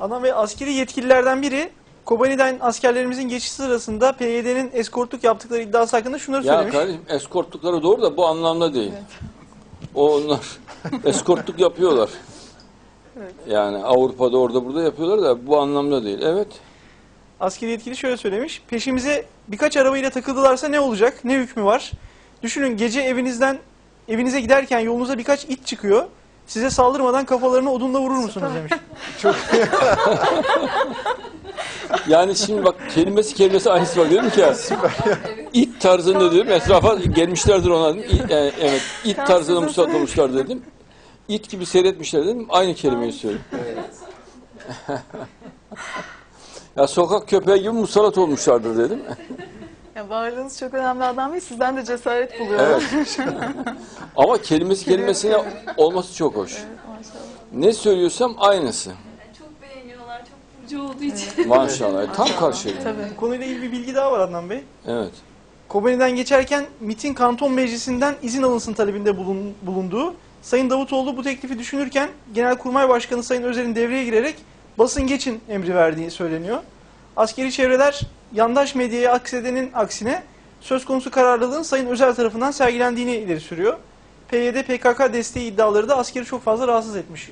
Adam ve askeri yetkililerden biri Kobani'den askerlerimizin geçiş sırasında PYD'nin eskortluk yaptıkları iddiası hakkında şunları Ya söylemiş. kardeşim eskortlukları doğru da bu anlamda değil. O onlar eskortluk yapıyorlar. Yani Avrupa'da orada burada yapıyorlar da bu anlamda değil. Evet. Askeri yetkili şöyle söylemiş. Peşimize birkaç arabayla takıldılarsa ne olacak? Ne hükmü var? Düşünün gece evinizden evinize giderken yolunuza birkaç it çıkıyor. Size saldırmadan kafalarını odunla vurur musunuz demiş. Yani şimdi bak kelimesi kelimesi aynısı var dedim ki ya. İt tarzında dedim etrafa gelmişlerdir ona dedim. İ- e, evet it tarzında musallat olmuşlar dedim. İt gibi seyretmişler dedim. Aynı kelimeyi söyledim. ya sokak köpeği gibi musallat olmuşlardır dedim. Ya varlığınız çok önemli adam Bey. Sizden de cesaret buluyorum. Evet. Ama kelimesi kelimesine olması çok hoş. Maşallah. Ne söylüyorsam aynısı. Çok beğeniyorlar, çok burcu olduğu için. Maşallah. Tam karşı. Tabii. Bu konuyla ilgili bir bilgi daha var Adnan Bey. Evet. Kobani'den geçerken MIT'in kanton meclisinden izin alınsın talebinde bulun- bulunduğu Sayın Davutoğlu bu teklifi düşünürken Genelkurmay Başkanı Sayın Özer'in devreye girerek basın geçin emri verdiği söyleniyor. Askeri çevreler yandaş medyaya aksedenin aksine söz konusu kararlılığın Sayın Özel tarafından sergilendiğini ileri sürüyor. PYD PKK desteği iddiaları da askeri çok fazla rahatsız etmiş.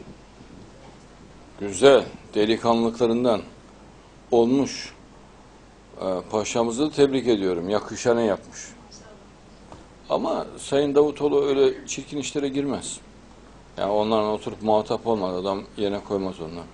Güzel. Delikanlılıklarından olmuş. Ee, Paşamızı tebrik ediyorum. Yakışanı yapmış. Ama Sayın Davutoğlu öyle çirkin işlere girmez. Yani onlarla oturup muhatap olmaz. Adam yerine koymaz onları.